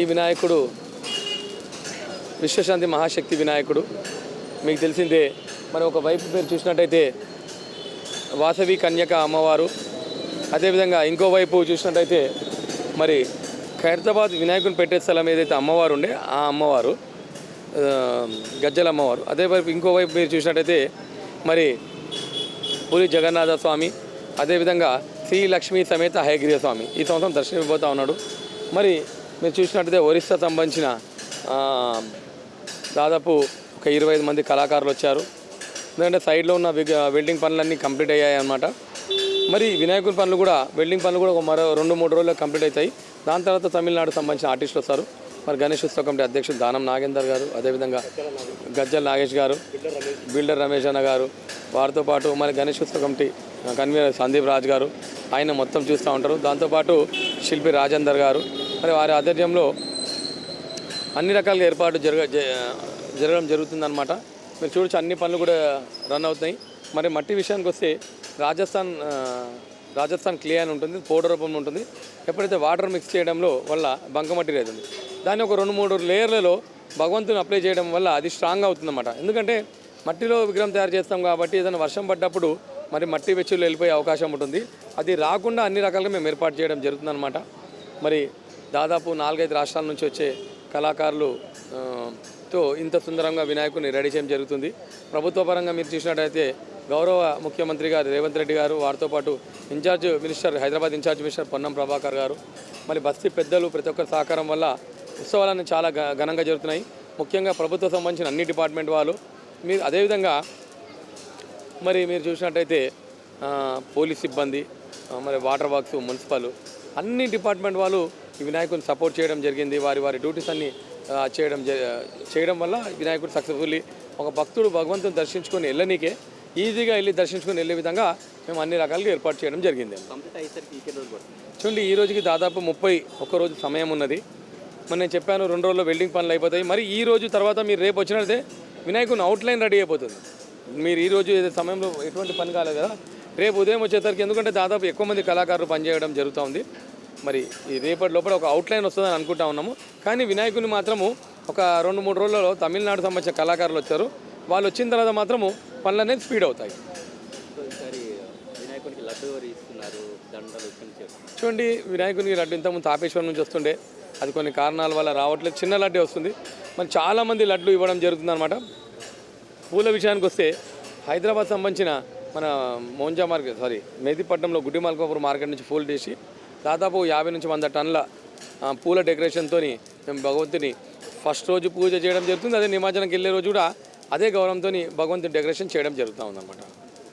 ఈ వినాయకుడు విశ్వశాంతి మహాశక్తి వినాయకుడు. మీకు తెలిసిందే మరి ఒక వైపు పేరు చూసినట్టయితే వాసవి కన్యక అమ్మవారు. అదేవిధంగా ఇంకో వైపు చూసినట్టయితే మరి ఖైరతాబాద్ వినాయకుని పెట్టే స్థలం ఏదైతే అమ్మవారు ఉండే ఆ అమ్మవారు గజ్జల అమ్మవారు. అదేవైపు ఇంకోవైపు ఇంకో వైపు మీరు చూసినట్టయితే మరి పూరి జగన్నాథ స్వామి అదేవిధంగా శ్రీ లక్ష్మీ సమేత హయగ్రీవ స్వామి ఈ సంవత్సరం దర్శనమిపోతూ ఉన్నాడు. మరి మీరు చూసినట్టయితే ఒరిస్సా సంబంధించిన దాదాపు ఒక ఇరవై ఐదు మంది కళాకారులు వచ్చారు. ఎందుకంటే సైడ్లో ఉన్న వెల్డింగ్ పనులన్నీ కంప్లీట్ అయ్యాయి అనమాట మరి వినాయకుడి పనులు కూడా వెల్డింగ్ పనులు కూడా ఒక మరో రెండు మూడు రోజుల్లో కంప్లీట్ అవుతాయి. దాని తర్వాత తమిళనాడు సంబంధించిన ఆర్టిస్టులు వస్తారు. మరి గణేష్ ఉత్సవ కమిటీ అధ్యక్షుడు దానం నాగేందర్ గారు అదేవిధంగా గజ్జల్ నాగేష్ గారు బిల్డర్ రమేష్ అన్న గారు వారితో పాటు మరి గణేష్ ఉత్సవ కమిటీ కన్వీనర్ సందీప్ రాజ్ గారు ఆయన మొత్తం చూస్తూ ఉంటారు. దాంతోపాటు శిల్పి రాజేందర్ గారు మరి వారి ఆధ్వర్యంలో అన్ని రకాలుగా ఏర్పాటు జరగ జ- జరగడం జరుగుతుందన్నమాట. మీరు చూడొచ్చు అన్ని పనులు కూడా రన్ అవుతాయి మరి మట్టి విషయానికి వస్తే రాజస్థాన్ రాజస్థాన్ క్లే అని ఉంటుంది పౌడర్ రూపంలో ఉంటుంది. ఎప్పుడైతే వాటర్ మిక్స్ చేయడంలో వల్ల బంకమట్టి అవుతుంది దాన్ని ఒక రెండు మూడు లేయర్లలో భగవంతుని అప్లై చేయడం వల్ల అది స్ట్రాంగ్ అవుతుందన్నమాట. ఎందుకంటే మట్టిలో విగ్రహం తయారు చేస్తాం కాబట్టి ఏదైనా వర్షం పడ్డప్పుడు మరి మట్టి వెచ్చులు వెళ్ళిపోయే అవకాశం ఉంటుంది. అది రాకుండా అన్ని రకాలుగా మేము ఏర్పాటు చేయడం జరుగుతుందన్నమాట. మరి దాదాపు నాలుగైదు రాష్ట్రాల నుంచి వచ్చే కళాకారులు తో ఇంత సుందరంగా వినాయకుని రెడీ చేయడం జరుగుతుంది. ప్రభుత్వ పరంగా మీరు చూసినట్టయితే గౌరవ ముఖ్యమంత్రి గారు రేవంత్ రెడ్డి గారు వారితో పాటు incharge minister Hyderabad incharge minister Ponnam Prabhakar గారు మరి బస్తీ పెద్దలు ప్రతి ఒక్కరి సహకారం వల్ల ఉత్సవాలన్నీ చాలా ఘనంగా జరుగుతున్నాయి. ముఖ్యంగా ప్రభుత్వ సంబంధించిన అన్ని డిపార్ట్మెంట్ వాళ్ళు మీరు అదేవిధంగా మరి మీరు చూసినట్టయితే పోలీస్ సిబ్బంది మరి వాటర్ వర్క్స్ మున్సిపల్ అన్ని డిపార్ట్మెంట్ వాళ్ళు ఈ వినాయకుని సపోర్ట్ చేయడం జరిగింది. వారి వారి డ్యూటీస్ అన్ని చేయడం చేయడం వల్ల వినాయకుడు సక్సెస్ఫుల్లీ ఒక భక్తుడు భగవంతుని దర్శించుకొని వెళ్ళనీకే ఈజీగా వెళ్ళి దర్శించుకొని వెళ్ళే విధంగా మేము అన్ని రకాలుగా ఏర్పాటు చేయడం జరిగింది. చూడండి ఈ రోజుకి దాదాపు ముప్పై ఒక్క రోజు సమయం ఉన్నది. మరి నేను చెప్పాను రెండు రోజుల్లో వెల్డింగ్ పనులు అయిపోతాయి. మరి ఈ రోజు తర్వాత మీరు రేపు వచ్చినట్లయితే వినాయకుని అవుట్లైన్ రెడీ అయిపోతుంది. మీరు ఈ రోజు సమయంలో ఎటువంటి పని కాలేదు కదా రేపు ఉదయం వచ్చేసరికి ఎందుకంటే దాదాపు ఎక్కువ మంది కళాకారులు పనిచేయడం జరుగుతూ ఉంది మరి ఈ రేపటి లోపల ఒక అవుట్లైన్ వస్తుందని అనుకుంటా ఉన్నాము. కానీ వినాయకుని మాత్రము ఒక రెండు మూడు రోజులలో తమిళనాడు సంబంధించిన కళాకారులు వచ్చారు. వాళ్ళు వచ్చిన తర్వాత మాత్రము పనులు అనేది స్పీడ్ అవుతాయి. చూడండి వినాయకునికి లడ్డు ఇంతకుముందు తాపేశ్వరం నుంచి వస్తుండే. అది కొన్ని కారణాల వల్ల రావట్లేదు. చిన్న లడ్డే వస్తుంది. మరి చాలామంది లడ్లు ఇవ్వడం జరుగుతుంది అనమాట పూల విషయానికి వస్తే హైదరాబాద్ సంబంధించిన మన మోంజా మార్కెట్ సారీ మెహదీపట్నంలో గుడ్డి మల్కాపూర్ మార్కెట్ నుంచి పూలు తీసి దాదాపు యాభై నుంచి వంద టన్నుల పూల డెకరేషన్తో మేము భగవంతుని ఫస్ట్ రోజు పూజ చేయడం జరుగుతుంది. అదే నిమజ్జనంకి వెళ్ళే రోజు కూడా అదే గౌరవంతో భగవంతుని డెకరేషన్ చేయడం జరుగుతూ ఉందన్నమాట.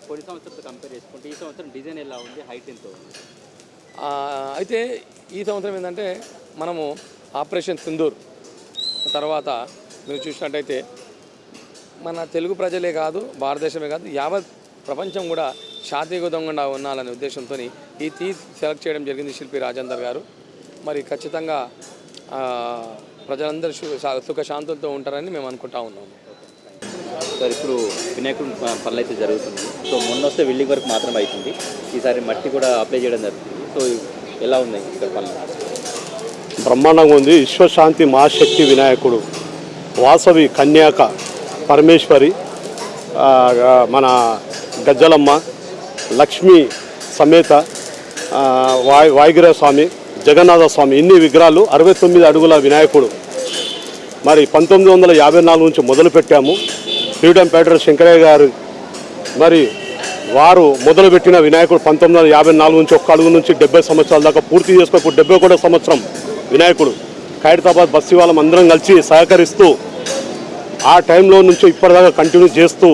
కొన్ని సంవత్సరాలతో కంపేర్ చేసుకుంటే ఈ సంవత్సరం డిజైన్ ఎలా ఉంది? హైట్ ఎంత ఉంది? అయితే ఈ సంవత్సరం ఏంటంటే మనము ఆపరేషన్ సింధూర్ తర్వాత మీరు చూసినట్టయితే మన తెలుగు ప్రజలే కాదు భారతదేశమే కాదు యావత్ ప్రపంచం కూడా శాంతియుతంగా ఉండాలనే ఉద్దేశంతో ఈ తీ సెలెక్ట్ చేయడం జరిగింది శిల్పి రాజేందర్ గారు. మరి ఖచ్చితంగా ప్రజలందరూ సు- శా- సుఖశాంతులతో ఉంటారని మేము అనుకుంటా ఉన్నాము. సార్ ఇప్పుడు వినాయకుడి పనులు అయితే జరుగుతుంది. సో మొన్న వస్తే బిల్డింగ్ వరకు మాత్రమే అవుతుంది ఈసారి మట్టి కూడా అప్లై చేయడం జరుగుతుంది. సో ఎలా ఉన్నాయి ఇక్కడ పనులు? బ్రహ్మాండంగా ఉంది. విశ్వశాంతి మహాశక్తి వినాయకుడు వాసవి కన్యాక పరమేశ్వరి ఆ, మన గజ్జలమ్మ లక్ష్మీ సమేత వాయు వాయుగిర స్వామి జగన్నాథ స్వామి ఇన్ని విగ్రహాలు అరవై తొమ్మిది అడుగుల వినాయకుడు. మరి పంతొమ్మిది వందల యాభై నాలుగు నుంచి మొదలుపెట్టాము. ఫ్రీడమ్ పేటర్ శంకరయ్య గారు మరి వారు మొదలుపెట్టిన వినాయకుడు పంతొమ్మిది వందల యాభై నాలుగు నుంచి ఒక్క అడుగు నుంచి డెబ్బై సంవత్సరాల దాకా పూర్తి చేసుకుని ఇప్పుడు డెబ్బై ఒకటో సంవత్సరం వినాయకుడు. ఖైరతాబాద్ బస్సు వాళ్ళం అందరం కలిసి సహకరిస్తూ ఆ టైంలో నుంచి ఇప్పటిదాకా కంటిన్యూ చేస్తూ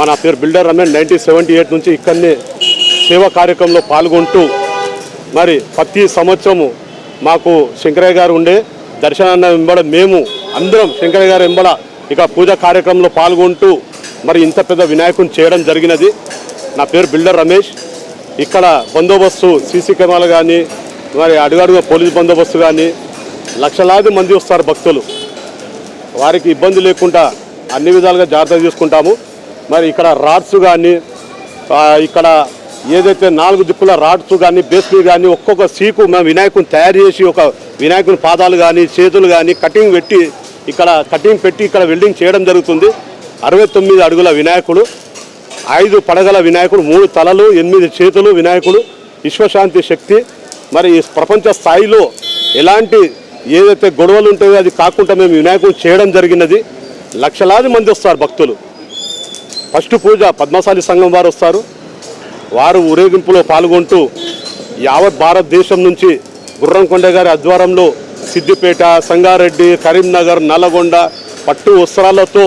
మన పేరు builder Ramesh nineteen seventy eight నుంచి ఇక్కడనే సేవా కార్యక్రమంలో పాల్గొంటూ మరి ప్రతి సంవత్సరము మాకు శంకరయ్య గారు ఉండే దర్శనాన్న వెంబడ మేము అందరం శంకరయ్య గారు వెంబడ ఇక పూజా కార్యక్రమంలో పాల్గొంటూ మరి ఇంత పెద్ద వినాయకుని చేయడం జరిగినది. నా పేరు బిల్డర్ రమేష్. ఇక్కడ బందోబస్తు సీసీ కెమెరాలు కానీ మరి అడుగడుగు పోలీస్ బందోబస్తు కానీ లక్షలాది మంది వస్తారు భక్తులు. వారికి ఇబ్బంది లేకుండా అన్ని విధాలుగా జాగ్రత్త తీసుకుంటాము. మరి ఇక్కడ రాడ్స్ కానీ ఇక్కడ ఏదైతే నాలుగు దిక్కుల రాడ్స్ కానీ బేస్లు కానీ ఒక్కొక్క సీకు మేము వినాయకుని తయారు చేసి ఒక వినాయకుని పాదాలు కానీ చేతులు కానీ కటింగ్ పెట్టి ఇక్కడ కటింగ్ పెట్టి ఇక్కడ వెల్డింగ్ చేయడం జరుగుతుంది. అరవై తొమ్మిది అడుగుల వినాయకుడు ఐదు పడగల వినాయకుడు మూడు తలలు ఎనిమిది చేతులు వినాయకుడు విశ్వశాంతి శక్తి. మరి ప్రపంచ స్థాయిలో ఎలాంటి ఏదైతే గొడవలు ఉంటాయో అది కాకుండా మేము వినాయకుడు చేయడం జరిగినది. లక్షలాది మంది వస్తారు భక్తులు. ఫస్ట్ పూజ పద్మశాలి సంఘం వారు వస్తారు. వారు ఊరేగింపులో పాల్గొంటూ యావత్ భారతదేశం నుంచి గుర్రంకొండ గారి ఆధ్వర్యంలో సిద్దిపేట సంగారెడ్డి కరీంనగర్ నల్లగొండ పట్టు వస్త్రాలతో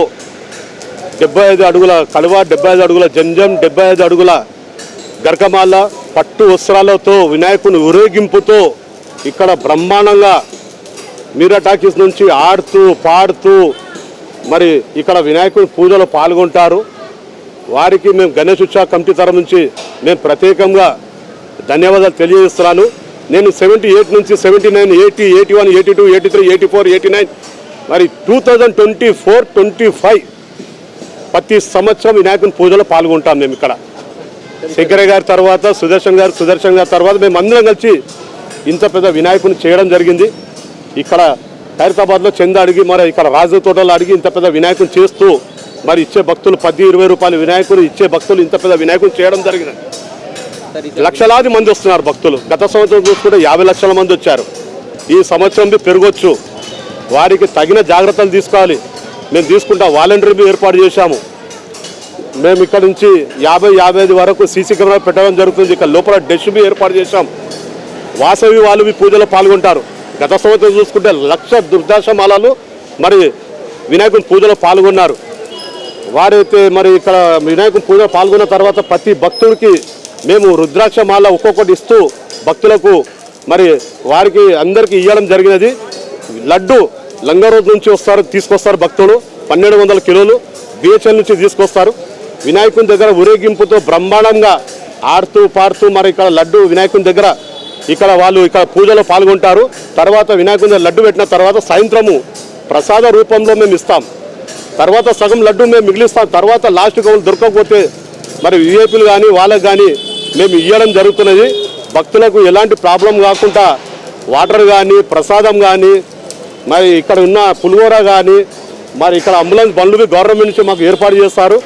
డెబ్బై ఐదు అడుగుల కలువ డెబ్బై ఐదు అడుగుల జంజం డెబ్బై ఐదు అడుగుల గర్గమాల పట్టు వస్త్రాలతో వినాయకుని ఊరేగింపుతో ఇక్కడ బ్రహ్మాండంగా మీరా టాకీస్ నుంచి ఆడుతూ పాడుతూ మరి ఇక్కడ వినాయకుని పూజలో పాల్గొంటారు. వారికి మేము గణేష్ ఉత్సవ కమిటీ తరఫు నుంచి నేను ప్రత్యేకంగా ధన్యవాదాలు తెలియజేస్తున్నాను. నేను సెవెంటీ ఎయిట్ నుంచి seventy nine eighty eighty one eighty two eighty three eighty four eighty nine మరి two thousand twenty four twenty five ప్రతి సంవత్సరం వినాయకుని పూజలో పాల్గొంటాం మేము ఇక్కడ. శంకరయ్య గారి తర్వాత సుదర్శన్ గారు సుదర్శన్ గారి తర్వాత మేము అందరం కలిసి ఇంత పెద్ద వినాయకుని చేయడం జరిగింది. ఇక్కడ హైదరాబాద్లో చెంద అడిగి మరి ఇక్కడ రాజు తోటలో అడిగి ఇంత పెద్ద వినాయకుని చేస్తూ మరి ఇచ్చే భక్తులు పది ఇరవై రూపాయలు వినాయకులు ఇచ్చే భక్తులు ఇంత పెద్ద వినాయకుని చేయడం జరిగింది. లక్షలాది మంది వస్తున్నారు భక్తులు. గత సంవత్సరం చూసుకుంటే యాభై లక్షల మంది వచ్చారు. ఈ సంవత్సరం బి పెరగొచ్చు. వారికి తగిన జాగ్రత్తలు తీసుకోవాలి. మేము తీసుకుంటా వాలంటీర్ ఏర్పాటు చేశాము. మేము ఇక్కడ నుంచి యాభై యాభై ఐదు వరకు సీసీ కెమెరా పెట్టడం జరుగుతుంది. ఇక్కడ లోపల డెష్ బి ఏర్పాటు చేశాం. వాసవి వాళ్ళు మీ పూజలో పాల్గొంటారు. గత సంవత్సరం చూసుకుంటే లక్ష దుర్దశమాలలు మరి వినాయకుని పూజలో పాల్గొన్నారు. వారైతే మరి ఇక్కడ వినాయకుని పూజ పాల్గొన్న తర్వాత ప్రతి భక్తుడికి మేము రుద్రాక్ష మాల ఒక్కొక్కటి ఇస్తూ భక్తులకు మరి వారికి అందరికీ ఇవ్వడం జరిగినది. లడ్డు లంగరోజు నుంచి వస్తారు తీసుకొస్తారు భక్తులు. పన్నెండు వందల కిలోలు బిహెచ్ఎల్ నుంచి తీసుకొస్తారు. వినాయకుని దగ్గర ఊరేగింపుతో బ్రహ్మాండంగా ఆడుతూ పాడుతూ మరి ఇక్కడ లడ్డు వినాయకుని దగ్గర ఇక్కడ వాళ్ళు ఇక్కడ పూజలో పాల్గొంటారు. తర్వాత వినాయకుని దగ్గర లడ్డు పెట్టిన తర్వాత సాయంత్రము ప్రసాద రూపంలో మేము ఇస్తాం. తర్వాత సగం లడ్డు మేము మిగిలిస్తాం. తర్వాత లాస్ట్ గోల్ దొరకకపోతే మరి విఐపీలు కానీ వాళ్ళకి కానీ మేము ఇవ్వడం జరుగుతున్నది. భక్తులకు ఎలాంటి ప్రాబ్లం కాకుండా వాటర్ కానీ ప్రసాదం కానీ మరి ఇక్కడ ఉన్న పులిహోర కానీ మరి ఇక్కడ అంబులెన్స్ బండ్లు గవర్నమెంట్ నుంచి మాకు ఏర్పాటు చేస్తారు.